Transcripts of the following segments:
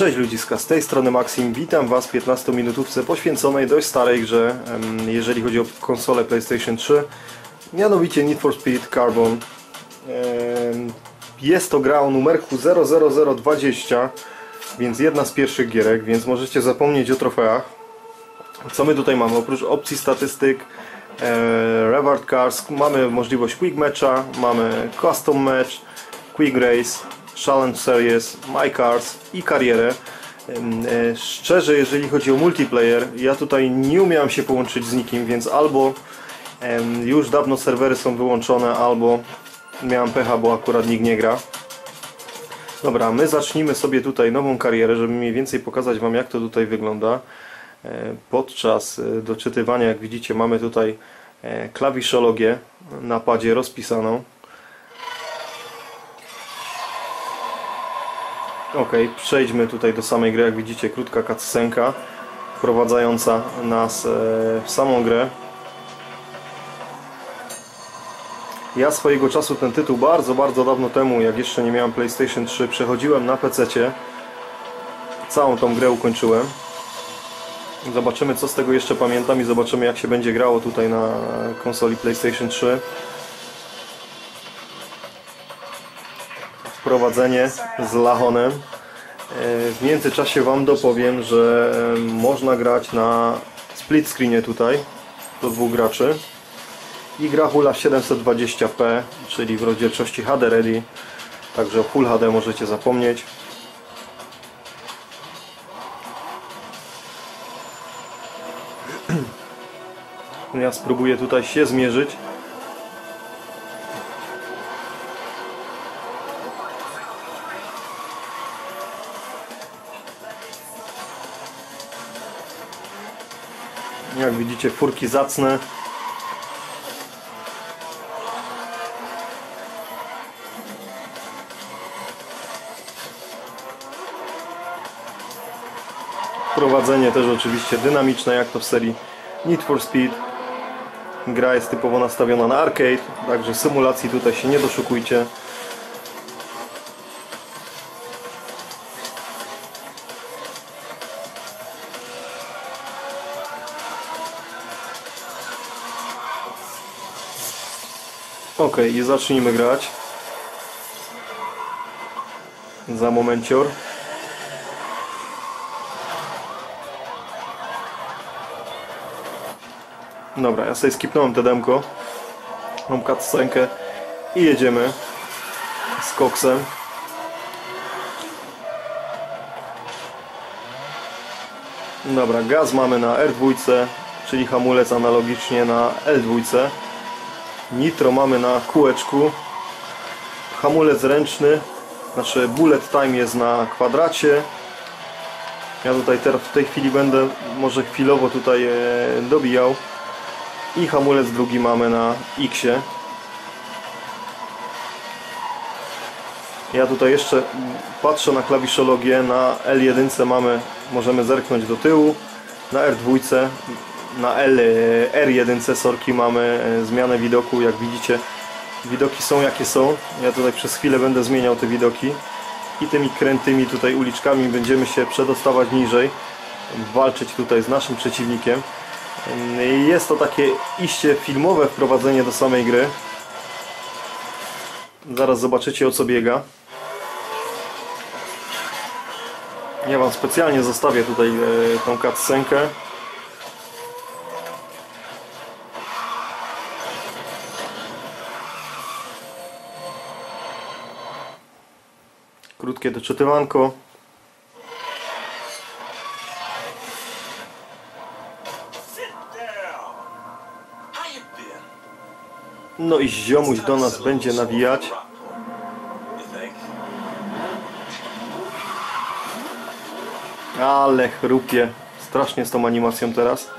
Cześć ludziska, z tej strony Maxim, witam Was w 15 minutówce poświęconej dość starej grze, jeżeli chodzi o konsolę PlayStation 3, mianowicie Need for Speed Carbon. Jest to gra o numerku 00020, więc jedna z pierwszych gierek, więc możecie zapomnieć o trofeach. Co my tutaj mamy? Oprócz opcji statystyk, e, Reward Cars, mamy możliwość Quick Matcha, mamy Custom Match, Quick Race, Challenge Series, My Cars i karierę. E, Szczerze, jeżeli chodzi o multiplayer, ja tutaj nie umiałem się połączyć z nikim, więc albo już dawno serwery są wyłączone, albo miałem pecha, bo akurat nikt nie gra. Dobra, my zacznijmy sobie tutaj nową karierę, żeby mniej więcej pokazać Wam jak to tutaj wygląda. E, Podczas e, doczytywania, jak widzicie, mamy tutaj klawiszologię na padzie rozpisaną. Ok, przejdźmy tutaj do samej gry. Jak widzicie, krótka cutscenka wprowadzająca nas e, w samą grę. Ja swojego czasu ten tytuł bardzo, bardzo dawno temu, jak jeszcze nie miałem PlayStation 3, przechodziłem na PC. Całą tą grę ukończyłem. Zobaczymy co z tego jeszcze pamiętam i zobaczymy jak się będzie grało tutaj na konsoli PlayStation 3. Wprowadzenie z Lachonem. E, W międzyczasie Wam dopowiem, że e, można grać na split screenie tutaj do dwóch graczy i gra hula 720p, czyli w rozdzielczości HD Ready, także o Full HD możecie zapomnieć. Ja spróbuję tutaj się zmierzyć. Widzicie furki zacne. Prowadzenie też oczywiście dynamiczne jak to w serii Need for Speed. Gra jest typowo nastawiona na arcade, także symulacji tutaj się nie doszukujcie. Ok, i zacznijmy grać. Za momencior. Dobra, ja sobie skipnąłem te demko. Mam cutscenkę i jedziemy z koksem. Dobra, gaz mamy na R2, czyli hamulec analogicznie na L2. Nitro mamy na kółeczku. Hamulec ręczny, znaczy bullet time jest na kwadracie. Ja tutaj w tej chwili będę może chwilowo tutaj e, dobijał. I hamulec drugi mamy na X. -ie. Ja tutaj jeszcze patrzę na klawiszologię. Na L1 mamy, możemy zerknąć do tyłu. Na R2, na L, R1 sorki mamy e, zmianę widoku. Jak widzicie, widoki są jakie są. Ja tutaj przez chwilę będę zmieniał te widoki. I tymi krętymi tutaj uliczkami będziemy się przedostawać niżej. Walczyć tutaj z naszym przeciwnikiem. Jest to takie iście filmowe wprowadzenie do samej gry. Zaraz zobaczycie o co biega. Ja Wam specjalnie zostawię tutaj e, tą cutscenkę. Krótkie doczytywanko. No i ziomuś do nas będzie nawijać. Ale chrupie. Strasznie z tą animacją teraz.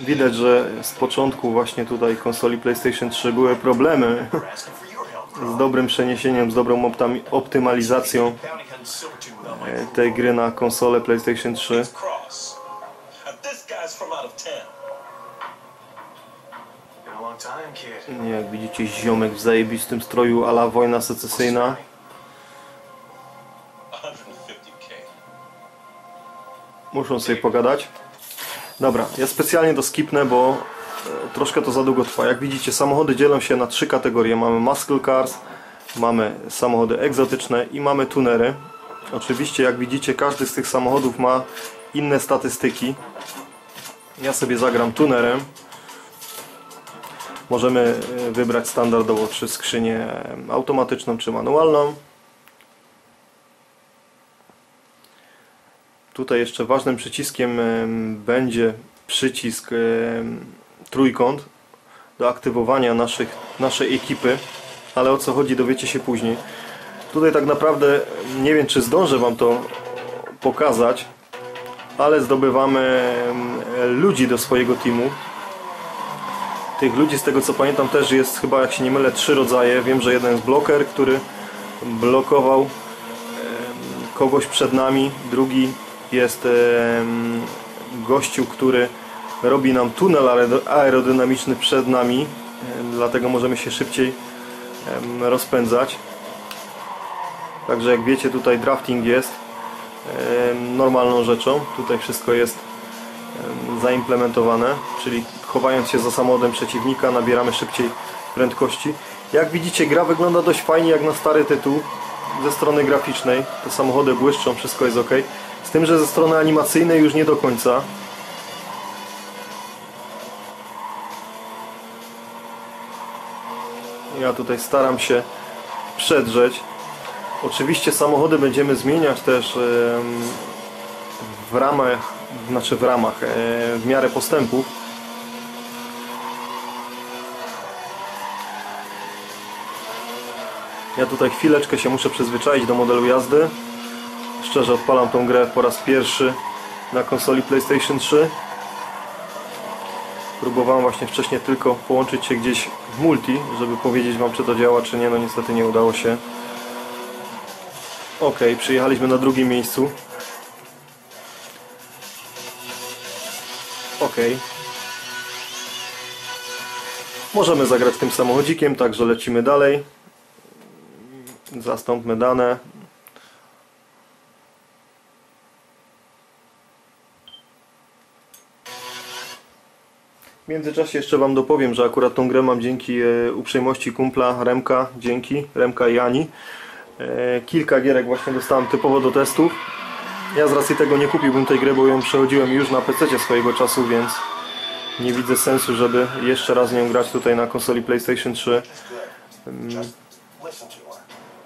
Widać, że z początku właśnie tutaj konsoli PlayStation 3 były problemy z dobrym przeniesieniem, z dobrą optymalizacją e, tej gry na konsolę PlayStation 3. cross. Now this guy's from out of town. Been a long time, kid. Jak widzicie, ziomek w zajebistym stroju ala wojna secesyjna. 150k. Muszą sobie pogadać. Dobra, ja specjalnie to skipnę, bo troszkę to za długo trwa. Jak widzicie, samochody dzielą się na trzy kategorie. Mamy muscle cars, mamy samochody egzotyczne i mamy tunery. Oczywiście, jak widzicie, każdy z tych samochodów ma inne statystyki. Ja sobie zagram tunerem. Możemy e, wybrać standardowo czy skrzynię automatyczną, czy manualną. Tutaj jeszcze ważnym przyciskiem em, będzie przycisk trójkąt do aktywowania naszych, naszej ekipy, ale o co chodzi dowiecie się później. Tutaj tak naprawdę nie wiem czy zdążę Wam to pokazać, ale zdobywamy em, ludzi do swojego teamu. Tych ludzi z tego co pamiętam też jest chyba jak się nie mylę trzy rodzaje. Wiem, że jeden jest bloker, który blokował kogoś przed nami, drugi jest gościu, który robi nam tunel aero- aerodynamiczny przed nami, dlatego możemy się szybciej rozpędzać. Także jak wiecie tutaj drafting jest normalną rzeczą, tutaj wszystko jest em, zaimplementowane, czyli chowając się za samochodem przeciwnika nabieramy szybciej prędkości. Jak widzicie gra wygląda dość fajnie jak na stary tytuł ze strony graficznej. Te samochody błyszczą, wszystko jest ok. Z tym, że ze strony animacyjnej już nie do końca. Ja tutaj staram się przedrzeć. Oczywiście samochody będziemy zmieniać też w ramach, znaczy w ramach, e, w miarę postępów. Ja tutaj chwileczkę się muszę przyzwyczaić do modelu jazdy. Szczerze odpalam tą grę po raz pierwszy na konsoli PlayStation 3. Próbowałem właśnie wcześniej tylko połączyć się gdzieś w multi, żeby powiedzieć Wam czy to działa czy nie, no niestety nie udało się. Ok, przyjechaliśmy na drugim miejscu. Ok. Możemy zagrać tym samochodzikiem, także lecimy dalej. Zastąpmy dane. W międzyczasie jeszcze Wam dopowiem, że akurat tą grę mam dzięki e, uprzejmości kumpla Remka, dzięki Remka i Ani. E, kilka gierek właśnie dostałem typowo do testów. Ja z racji tego nie kupiłbym tej gry, bo ją przechodziłem już na PC swojego czasu, więc nie widzę sensu, żeby jeszcze raz nią grać tutaj na konsoli PlayStation 3. Listen to her.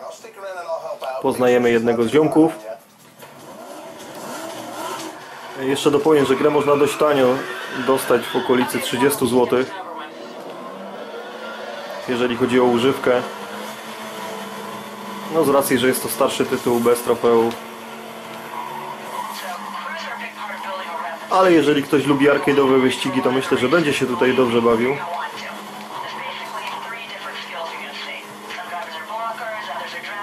I'll stick around and I'll help out. Poznajemy jednego z ziomków. Jeszcze dopowiem, że grę można dość tanio dostać w okolicy 30 zł. Jeżeli chodzi o używkę. No z racji, że jest to starszy tytuł bez trofeów. Ale jeżeli ktoś lubi arcade'owe wyścigi, to myślę, że będzie się tutaj dobrze bawił.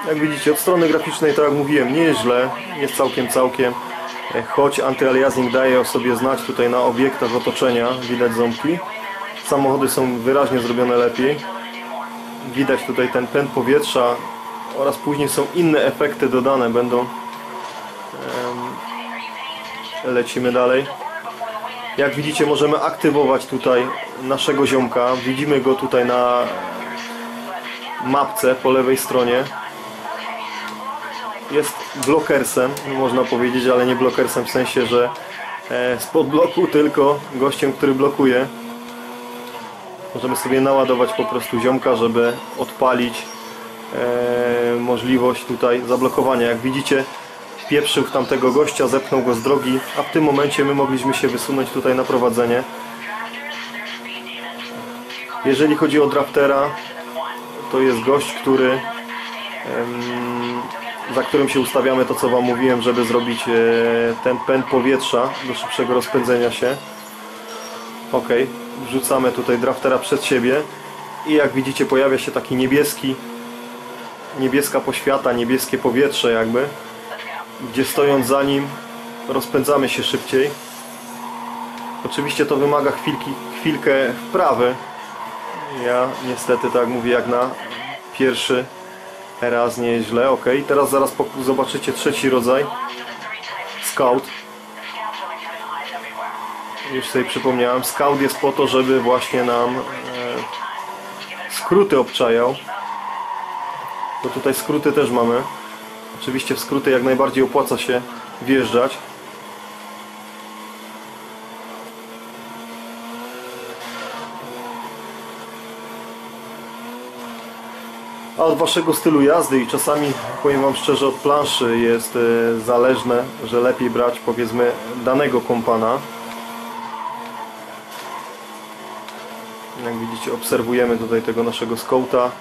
Jak widzicie, od strony graficznej, tak jak mówiłem, nie jest źle, jest całkiem, całkiem. Choć antyaliasing daje o sobie znać tutaj na obiektach otoczenia, widać ząbki. Samochody są wyraźnie zrobione lepiej. Widać tutaj ten pęd powietrza oraz później są inne efekty dodane będą. Lecimy dalej. Jak widzicie, możemy aktywować tutaj naszego ziomka. Widzimy go tutaj na mapce po lewej stronie jest blokersem, można powiedzieć, ale nie blokersem w sensie, że e, spod bloku, tylko gościem, który blokuje. Możemy sobie naładować po prostu ziomka, żeby odpalić e, możliwość tutaj zablokowania. Jak widzicie, pieprzył tamtego gościa, zepchnął go z drogi, a w tym momencie my mogliśmy się wysunąć tutaj na prowadzenie. Jeżeli chodzi o draftera, to jest gość, który za którym się ustawiamy to co Wam mówiłem, żeby zrobić e, ten pęd powietrza do szybszego rozpędzenia się. Ok, wrzucamy tutaj draftera przed siebie i jak widzicie pojawia się taki niebieski niebieska poświata, niebieskie powietrze jakby gdzie stojąc za nim rozpędzamy się szybciej. Oczywiście to wymaga chwilki, chwilkę wprawy. Ja niestety tak mówię jak na pierwszy raz nie jest źle, ok. Teraz zaraz zobaczycie trzeci rodzaj. Scout. już sobie przypomniałem, scout jest po to, żeby właśnie nam e, skróty obczajał. Bo tutaj skróty też mamy. Oczywiście w skróty jak najbardziej opłaca się wjeżdżać. A od waszego stylu jazdy i czasami powiem wam szczerze od planszy jest e, zależne, że lepiej brać powiedzmy danego kompana. Jak widzicie obserwujemy tutaj tego naszego skouta.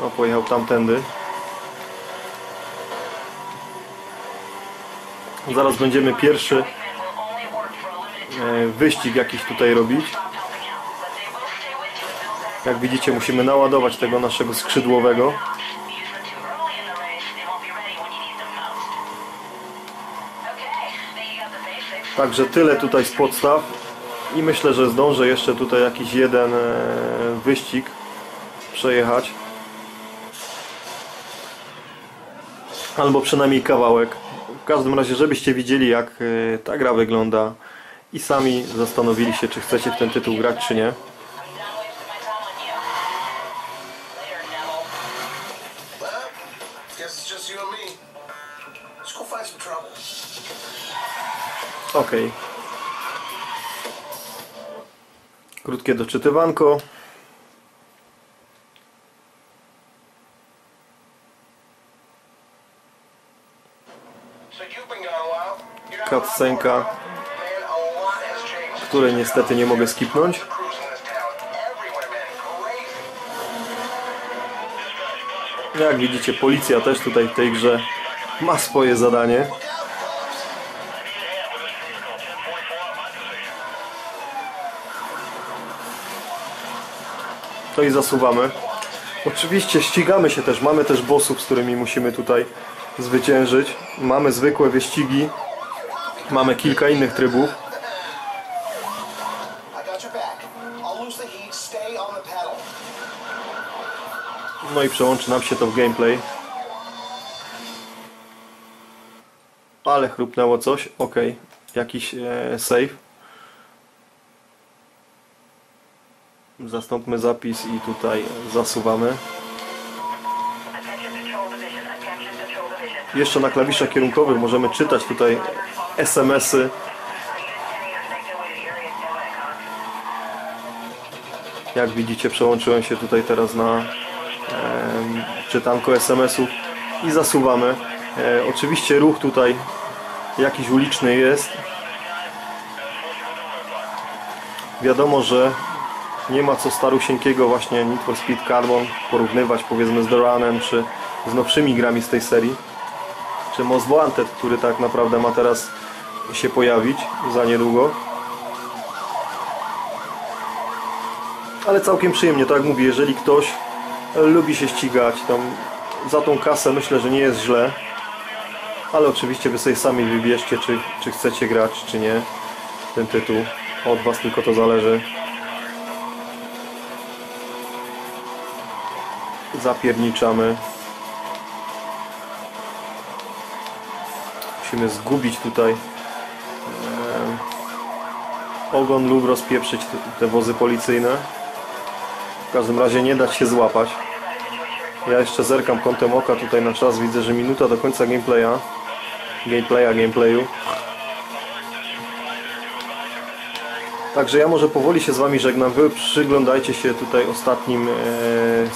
No pojechał tamtędy. Zaraz będziemy pierwszy e, wyścig jakiś tutaj robić. Jak widzicie musimy naładować tego naszego skrzydłowego. Także tyle tutaj z podstaw i myślę, że zdążę jeszcze tutaj jakiś jeden e, wyścig przejechać. Albo przynajmniej kawałek. W każdym razie, żebyście widzieli jak e, ta gra wygląda i sami zastanowili się, czy chcecie w ten tytuł grać, czy nie. Ok. Krótkie doczytywanko. Cutscenka, której niestety nie mogę skipnąć. Jak widzicie, policja też tutaj w tej grze ma swoje zadanie. I zasuwamy. Oczywiście ścigamy się też, mamy też bossów, z którymi musimy tutaj zwyciężyć. Mamy zwykłe wyścigi, mamy kilka innych trybów. No i przełączy nam się to w gameplay. Ale chrupnęło coś. Ok, jakiś e, save. Zastąpmy zapis i tutaj zasuwamy. Jeszcze na klawiszach kierunkowych możemy czytać tutaj SMS-y. Jak widzicie przełączyłem się tutaj teraz na em, czytanko SMS-ów i zasuwamy. E, oczywiście ruch tutaj jakiś uliczny jest. Wiadomo, że nie ma co starusieńkiego właśnie Need for Speed Carbon porównywać powiedzmy z The Runem czy z nowszymi grami z tej serii czy Most Wanted, który tak naprawdę ma teraz się pojawić za niedługo. Ale całkiem przyjemnie, tak jak mówię, jeżeli ktoś lubi się ścigać, tam za tą kasę myślę, że nie jest źle. Ale oczywiście wy sobie sami wybierzcie, czy, czy chcecie grać, czy nie. Ten tytuł. Od was tylko to zależy. Zapierniczamy. Musimy zgubić tutaj ogon lub rozpieprzyć te, te wozy policyjne. W każdym razie nie dać się złapać. Ja jeszcze zerkam kątem oka tutaj na czas. Widzę, że minuta do końca gameplaya. Gameplaya, gameplayu. Także ja może powoli się z Wami żegnam. Wy przyglądajcie się tutaj ostatnim e,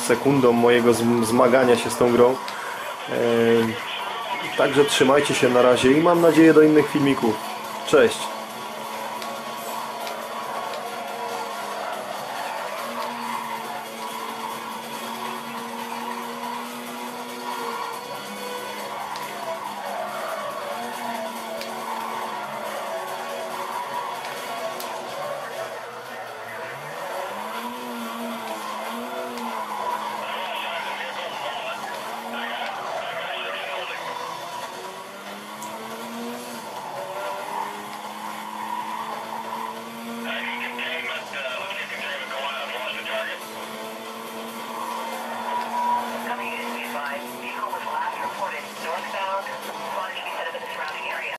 sekundom mojego zm- zmagania się z tą grą. E, także trzymajcie się na razie i mam nadzieję do innych filmików. Cześć!